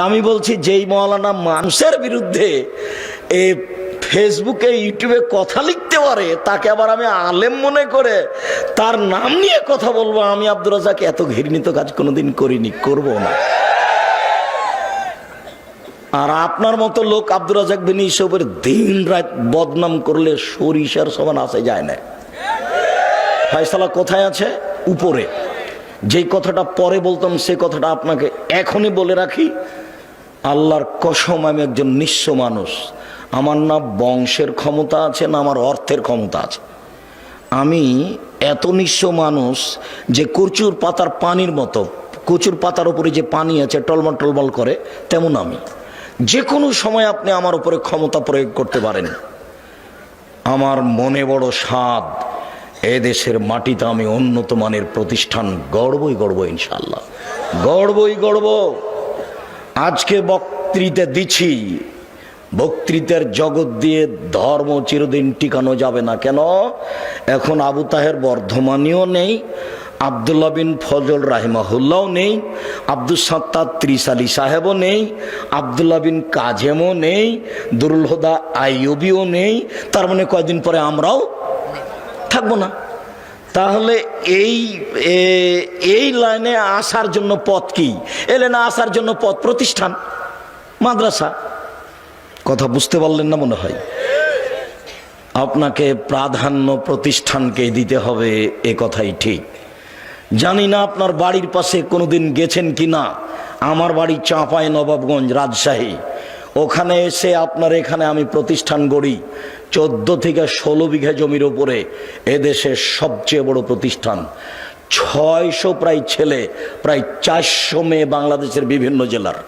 তা আমি বলছি, যেই মৌলানা মানুষের বিরুদ্ধে এ ফেসবুকে ইউটিউবে কথা লিখতে পারে, তাকে আবার আমি আলেম মনে করে তার নাম নিয়ে কথা বলব, আমি আব্দুল রাজাক এত ঘৃণিত কাজ কোনোদিন করিনি, করব না। আর আপনার মতো লোক আব্দুল রাজাক বিন ইসবের দিন রাত বদনাম করলে সরিষার সমান আসে যায় না। ফয়সালা কোথায় আছে? উপরে। যেই কথাটা পরে বলতাম, সে কথাটা আপনাকে এখনই বলে রাখি। আল্লাহর কসম, আমি একজন নিঃস্ব মানুষ। আমার না বংশের ক্ষমতা আছে, না আমার অর্থের ক্ষমতা আছে। আমি এত নিঃস্ব মানুষ যে কচুর পাতার পানির মতো, কচুর পাতার উপরে যে পানি আছে, টলমল টলমল করে, তেমন আমি। যে কোনো সময় আপনি আমার উপরে ক্ষমতা প্রয়োগ করতে পারেন। আমার মনে বড় স্বাদ, এ দেশের মাটিতে আমি উন্নত মানের প্রতিষ্ঠান গড়বই গড়ব ইনশাল্লাহ গড়বই গড়ব। আজকে বক্তৃতা দিছি বক্তৃতার জগৎ দিয়ে ধর্ম চিরদিন টিকানো যাবে না। কেন? এখন আবু তাহের বর্ধমানীয় নেই, আবদুল্লাহ বিন ফজল রাহিমাহুল্লাও নেই আব্দুল সত্তার ত্রিশ আলী সাহেবও নেই, আবদুল্লাহ বিন কাজেমও নেই, দুরুল হুদা আইয়ুবিও নেই। তার মানে কয়দিন পরে আমরাও থাকব না। তাহলে এই এই লাইনে আসার জন্য পথ কি? এ লাইনে আসার জন্য পথ প্রতিষ্ঠান, মাদ্রাসা। কথা বুঝতে পারলেন না মনে হয়? আপনাকে প্রাধান্য প্রতিষ্ঠানকে দিতে হবে, এ কথাই ঠিক। জানি না আপনার বাড়ির পাশে কোনোদিন গেছেন কি না। আমার বাড়ি চাঁপাই নবাবগঞ্জ রাজশাহী। ওখানে এসে আপনার এখানে আমি প্রতিষ্ঠান গড়ি। চোদ্দ থেকে ষোলো বিঘা জমির ওপরে এদেশের সবচেয়ে বড় প্রতিষ্ঠান। ছয়শো প্রায় ছেলে, প্রায় চারশো মেয়ে বাংলাদেশের বিভিন্ন জেলার।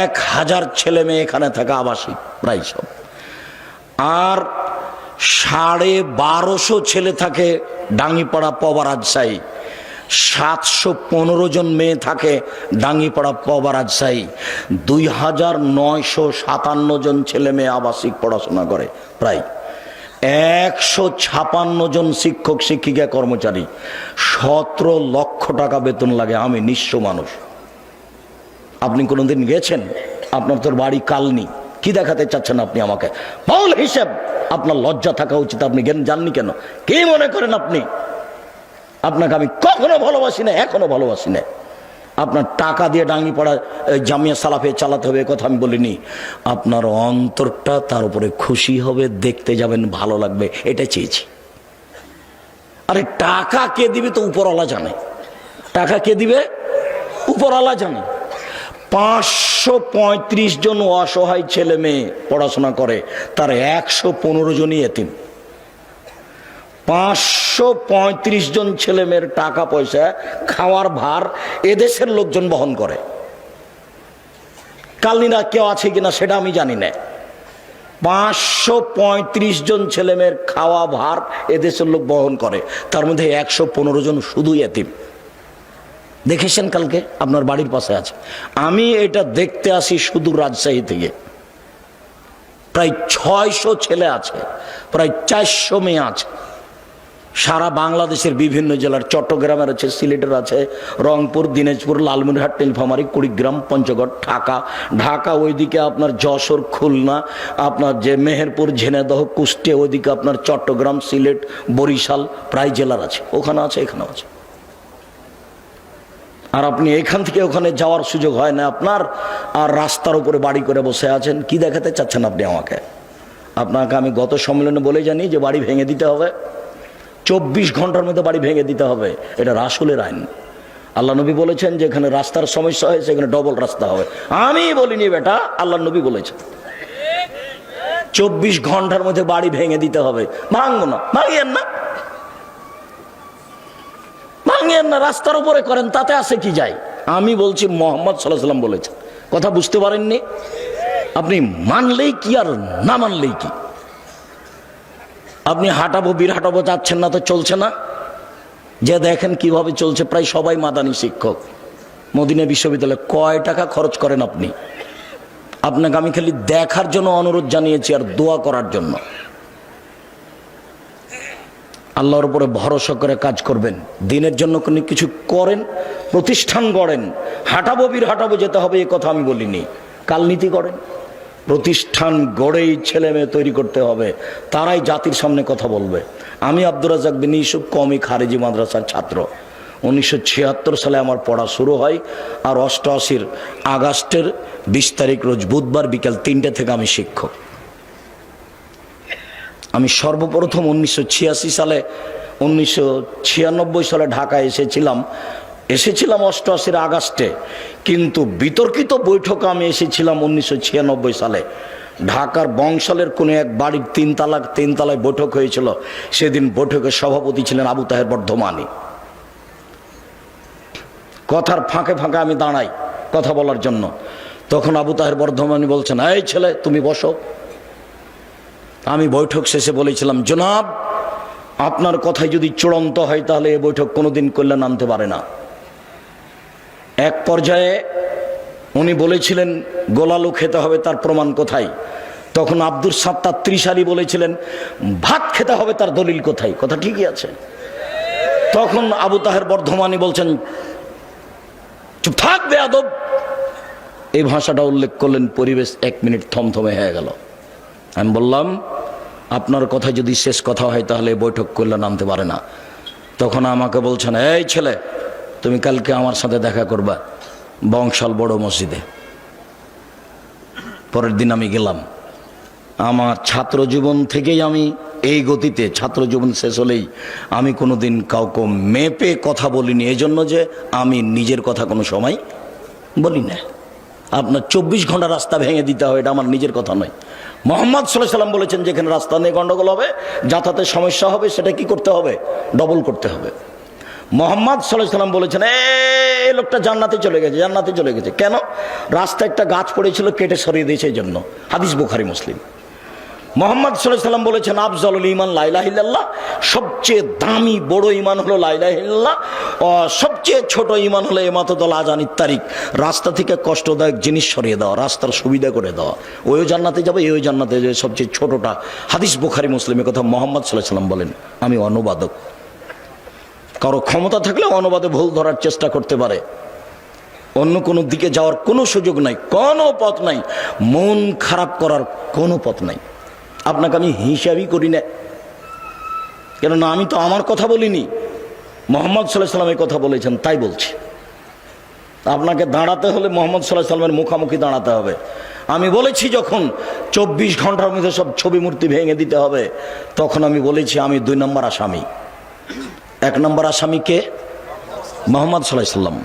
এক হাজার ছেলে মেয়ে এখানে থাকা আবাসিক, প্রায় সব। আর সাড়ে বারোশো ছেলে থাকে ডাঙ্গিপাড়া পবা রাজশাহী সাতশো পনেরো জন মেয়ে থাকে ডাঙ্গিপাড়া পবা রাজশাহী। দুই হাজার নয়শো সাতান্ন জন ছেলে মেয়ে আবাসিক পড়াশোনা করে, প্রায়। একশো ছাপান্ন জন শিক্ষক, শিক্ষিকা, কর্মচারী। সতেরো লক্ষ টাকা বেতন লাগে, আমি নিঃস্ব মানুষ। আপনি কোনোদিন গেছেন? আপনার তোর বাড়ি কালনি। কি দেখাতে চাচ্ছেন আপনি আমাকে? বল হিসেব, আপনার লজ্জা থাকা উচিত, আপনি জ্ঞান জাননি কেন? কে মনে করেন আপনি? আপনাকে আমি কখনো ভালোবাসি না, এখনও ভালোবাসি না। আপনার টাকা দিয়ে ডাঙ্গি পড়া জামিয়া সালাফে চালাতে হবে কথা আমি বলিনি। আপনার অন্তরটা তার উপরে খুশি হবে, দেখতে যাবেন, ভালো লাগবে, এটা চেয়েছি। আরে টাকা কে দিবে তো উপরওয়ালা জানে। টাকা কে দিবে? উপরওয়ালা জানে। পাঁচশো পঁয়ত্রিশ জন অসহায় ছেলে মেয়ে পড়াশোনা করে, তার একশো পনেরো জনই এতিম। পাঁচশো পঁয়ত্রিশ জন ছেলে মেয়ের টাকা পয়সা, খাওয়ার ভার এদেশের লোকজন বহন করে। কালনিরা কেউ আছে কিনা সেটা আমি জানি না। পাঁচশো পঁয়ত্রিশ জন ছেলে মেয়ের খাওয়া ভার এদেশের লোক বহন করে। তার মধ্যে একশো পনেরো জন শুধুই এতিম। দেখেছেন কালকে? আপনার বাড়ির পাশে আছে। আমি এটা দেখতে আসি শুধু রাজশাহী থেকে। প্রায় ছয়শো ছেলে আছে, প্রায় চারশো মেয়ে আছে। সারা বাংলাদেশের বিভিন্ন জেলার, চট্টগ্রামের আছে, সিলেটের আছে, রংপুর, দিনাজপুর, লালমনিরহাট, নীলফামারী, কুড়িগ্রাম, পঞ্চগড়, ঢাকা। ঢাকা ওইদিকে আপনার যশোর, খুলনা, আপনার যে মেহেরপুর ঝেনাদহ কুষ্টিয়া ওইদিকে আপনার চট্টগ্রাম, সিলেট, বরিশাল, প্রায় জেলার আছে। ওখানে আছে, এখানেও আছে। আর আপনি এখান থেকে ওখানে যাওয়ার সুযোগ হয় না আপনার, আর রাস্তার উপরে বাড়ি করে বসে আছেন, কি দেখাতে চাচ্ছেন আপনি আমাকে? আপনাকে আমি গত সম্মেলনে বলে জানি যে বাড়ি ভেঙে দিতে হবে। চব্বিশ ঘণ্টার মধ্যে বাড়ি ভেঙে দিতে হবে। এটা রাসুলের আইন। আল্লাহ নবী বলেছেন যে এখানে রাস্তার সমস্যা হয়েছে, এখানে ডবল রাস্তা হবে। আমি বলিনি বেটা, আল্লাহ নবী বলেছেন। চব্বিশ ঘণ্টার মধ্যে বাড়ি ভেঙে দিতে হবে। ভাঙবো না, ভাঙিয়েন না। ভাঙিয়েন না, রাস্তার উপরে করেন, তাতে আছে কি যায়? আমি বলছি, মোহাম্মদ সাল্লাহ বলেছেন। কথা বুঝতে পারেননি? আপনি মানলেই কি আর না মানলেই কি? আপনি হাঁটাবো বীর হাঁটাবো যাচ্ছেন না তো চলছে না? যে দেখেন কীভাবে চলছে, প্রায় সবাই মাদানী শিক্ষক। মদিনা বিশ্ববিদ্যালয়ে কয় টাকা খরচ করেন আপনি? আপনাকে আমি খালি দেখার জন্য অনুরোধ জানিয়েছি আর দোয়া করার জন্য। আল্লাহর উপরে ভরসা করে কাজ করবেন। দিনের জন্য কোনো কিছু করেন, প্রতিষ্ঠান গড়েন। হাঁটাবো বীর হাঁটাবো যেতে হবে, এ কথা আমি বলিনি। কাল নীতি করেন। প্রতিষ্ঠান গড়েই ছেলে মেয়ে তৈরি করতে হবে। তারাই জাতির সামনে কথা বলবে। আমি আব্দুর রাজাক বিন ইসুফ কমি খারেজি মাদ্রাসার ছাত্র। উনিশশো ছিয়াত্তর সালে আমার পড়া শুরু হয় আর অষ্টআশির আগস্টের বিশ তারিখ রোজ বুধবার বিকেল তিনটে থেকে আমি শিক্ষক। আমি সর্বপ্রথম উনিশশো ছিয়াশি সালে, উনিশশো ছিয়ানব্বই সালে ঢাকায় এসেছিলাম। এসেছিলাম অষ্টআশির আগস্টে, কিন্তু বিতর্কিত বৈঠকে আমি এসেছিলাম উনিশশো ছিয়ানব্বই সালে। ঢাকার বংশালের কোনো এক বাড়ির তিনতলা তিনতলায় বৈঠক হয়েছিল। সেদিন বৈঠকের সভাপতি ছিলেন আবু তাহের বর্ধমানী কথার ফাঁকে ফাঁকে আমি দাঁড়াই কথা বলার জন্য। তখন আবু তাহের বর্ধমানী বলছেন, এই ছেলে, তুমি বসো। আমি বৈঠক শেষে বলেছিলাম, জনাব, আপনার কথায় যদি চূড়ান্ত হয় তাহলে এ বৈঠক কোনোদিন কল্যাণ আনতে পারে না। এক পর্যায়ে উনি বলেছিলেন, গোলালু খেতে হবে, তার প্রমাণ কোথায়? তখন আব্দুর সাত্তার ত্রিশালী বলেছিলেন, ভাত খেতে হবে, তার দলিল কোথায়? কথা ঠিকই আছে। তখন আবু তাহের বর্ধমানী বলছেন, চুপ থাকবে আদব এই ভাষাটা উল্লেখ করলেন, পরিবেশ এক মিনিট থমথমে হয়ে গেল। আমি বললাম, আপনার কথা যদি শেষ কথা হয়, তাহলে বৈঠক করলে নামতে পারে না। তখন আমাকে বলছেন, এই ছেলে তুমি কালকে আমার সাথে দেখা করবা বংশাল বড় মসজিদে। পরের দিন আমি গেলাম। আমার ছাত্র জীবন থেকেই আমি এই গতিতে, ছাত্র জীবন শেষ হলেই আমি কোনো দিন কাউকে মেপে কথা বলিনি। এই জন্য যে আমি নিজের কথা কোনো সময় বলি না। আপনার চব্বিশ ঘণ্টা রাস্তা ভেঙে দিতে হবে, এটা আমার নিজের কথা নয়। মোহাম্মদ সাল্লাহ সাল্লাম বলেছেন, যেখানে রাস্তা নিয়ে গন্ডগোল হবে, যাতায়াতের সমস্যা হবে, সেটা কি করতে হবে? ডবল করতে হবে। মোহাম্মদ সাল্লাম বলেছেন এই লোকটা জান্নাতে চলে গেছে, জান্নাতে চলে গেছে। কেন? রাস্তা একটা গাছ পড়েছিল, কেটে সরিয়ে দিয়েছে এই জন্য হাদিস বুখারি, মুসলিম। মোহাম্মদ সাল্লাম বলেছেন আফজল ইমান লাইলাহিল্লাহ সবচেয়ে দামি, বড় ইমান হলো লাইলাহিল্লাহ সবচেয়ে ছোট ইমান হলো, এমাতদল আজানির তারিখ রাস্তা থেকে কষ্টদায়ক জিনিস সরিয়ে দেওয়া, রাস্তার সুবিধা করে দেওয়া। ওই জান্নাতে যাবে এই জান্নাতে যাবে, সবচেয়ে ছোটটা। হাদিস বুখারি, মুসলিমের কথা মোহাম্মদ সাল্লাহ সাল্লাম বলেন, আমি অনুবাদক। কারও ক্ষমতা থাকলে অনুবাদে ভুল ধরার চেষ্টা করতে পারে। অন্য কোনো দিকে যাওয়ার কোনো সুযোগ নাই, কোনো পথ নাই, মন খারাপ করার কোনো পথ নাই। আপনাকে আমি হিসাবই করি না। কেননা আমি তো আমার কথা বলিনি, মোহাম্মদ সাল্লাহ সাল্লামের কথা বলেছেন, তাই বলছি। আপনাকে দাঁড়াতে হলে মোহাম্মদ সাল্লাহ সাল্লামের মুখামুখি দাঁড়াতে হবে। আমি বলেছি যখন চব্বিশ ঘণ্টার মধ্যে সব ছবি মূর্তি ভেঙে দিতে হবে, তখন আমি বলেছি আমি দুই নম্বর আসামি। এক নম্বর আসামি কে? মোহাম্মদ সাল্লাহ সাল্লাম।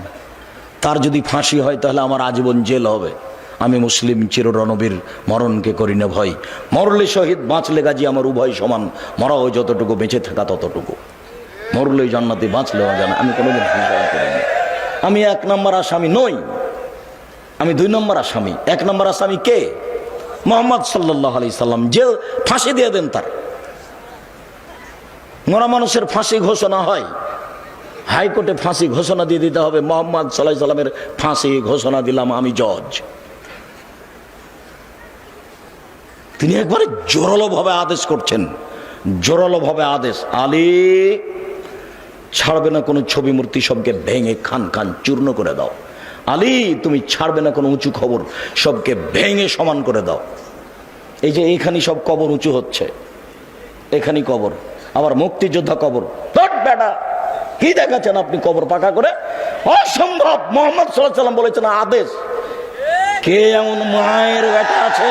তার যদি ফাঁসি হয়, তাহলে আমার আজীবন জেল হবে। আমি মুসলিম চিররণবীর, মরণকে করি না ভয়। মরলে শহীদ, বাঁচলে গাজী আমার উভয় সমান। মরাও যতটুকু, বেঁচে থাকা ততটুকু। মরলে জান্নাতে বাঁচলেও জানে। আমি কোনোদিন আমি এক নম্বর আসামি নই। আমি দুই নম্বর আসামি। এক নম্বর আসামি কে? মোহাম্মদ সাল্লাহ আলি সাল্লাম। যে ফাঁসি দিয়ে দেন তার। মরা মানুষের ফাঁসি ঘোষণা হয়। হাইকোর্টে ফাঁসি ঘোষণা দিয়ে দিতে হবে। মোহাম্মদ সাল্লাহ সাল্লামের ফাঁসি ঘোষণা দিলাম আমি জজ। তিনি একবারে জোরালোভাবে আদেশ করছেন। জোরালোভাবে আদেশ। আলী ছাড়বে না কোনো ছবি মূর্তি সবকে ভেঙে খান খান চূর্ণ করে দাও। আলী, তুমি ছাড়বে না কোনো উঁচু খবর সবকে ভেঙে সমান করে দাও। এই যে এইখানে সব কবর উঁচু হচ্ছে। এখানেই কবর। আবার মুক্তিযোদ্ধা কবর। তট বেটা, কি দেখাচ্ছেন আপনি কবর পাকা করে? অসম্ভব, মোহাম্মদ সাল্লাহ সাল্লাম বলেছেন আদেশ। কে এমন মায়ের বেটা আছে?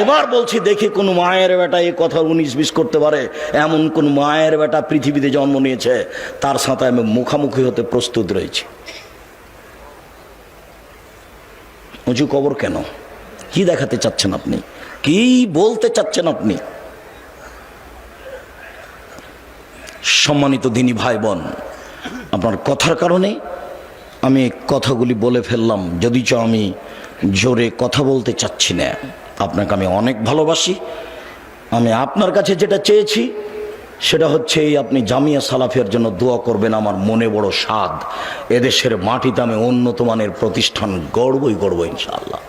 এবার বলছি, দেখি কোন মায়ের বেটা এই কথা উনিশ বিশ করতে পারে। এমন কোন মায়ের বেটা পৃথিবীতে জন্ম নিয়েছে, তার সাথে আমি মুখামুখি হতে প্রস্তুত রয়েছি। উঁচু কবর কেন? কি দেখাতে চাচ্ছেন আপনি? কি বলতে চাচ্ছেন আপনি? সম্মানিত দিনী ভাই বোন আপনার কথার কারণে আমি কথাগুলি বলে ফেললাম যদি যদিচ আমি জোরে কথা বলতে চাচ্ছি না। আপনাকে আমি অনেক ভালোবাসি। আমি আপনার কাছে যেটা চেয়েছি, সেটা হচ্ছে এই আপনি জামিয়া সালাফের জন্য দোয়া করবেন আমার মনে বড় স্বাদ। এদেশের মাটিতে আমি উন্নত মানের প্রতিষ্ঠান গড়বই গড়ব ইনশাআল্লাহ।